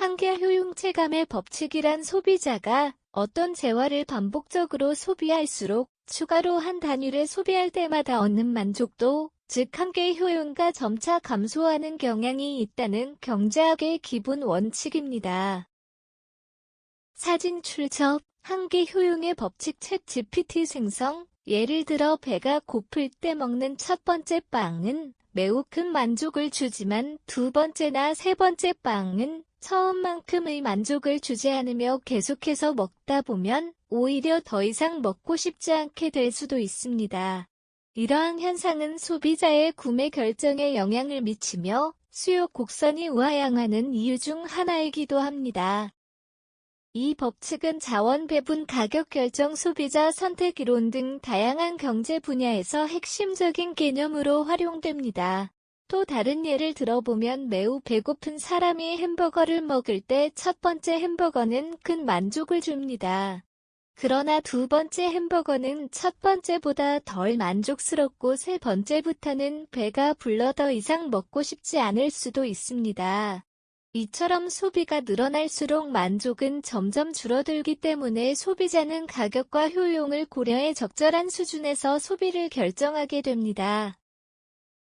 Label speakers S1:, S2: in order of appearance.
S1: 한계 효용 체감의 법칙이란 소비자가 어떤 재화를 반복적으로 소비할수록 추가로 한 단위를 소비할 때마다 얻는 만족도, 즉 한계 효용가 점차 감소하는 경향이 있다는 경제학의 기본 원칙입니다. 사진 출처, 한계 효용의 법칙 챗 GPT 생성, 예를 들어 배가 고플 때 먹는 첫 번째 빵은 매우 큰 만족을 주지만 두 번째나 세 번째 빵은 처음만큼의 만족을 주지 않으며 계속해서 먹다 보면 오히려 더 이상 먹고 싶지 않게 될 수도 있습니다. 이러한 현상은 소비자의 구매 결정에 영향을 미치며 수요 곡선이 우하향하는 이유 중 하나이기도 합니다. 이 법칙은 자원 배분 가격 결정 소비자 선택 이론 등 다양한 경제 분야에서 핵심적인 개념으로 활용됩니다. 또 다른 예를 들어보면 매우 배고픈 사람이 햄버거를 먹을 때 첫 번째 햄버거는 큰 만족을 줍니다. 그러나 두 번째 햄버거는 첫 번째보다 덜 만족스럽고 세 번째부터는 배가 불러 더 이상 먹고 싶지 않을 수도 있습니다. 이처럼 소비가 늘어날수록 만족은 점점 줄어들기 때문에 소비자는 가격과 효용을 고려해 적절한 수준에서 소비를 결정하게 됩니다.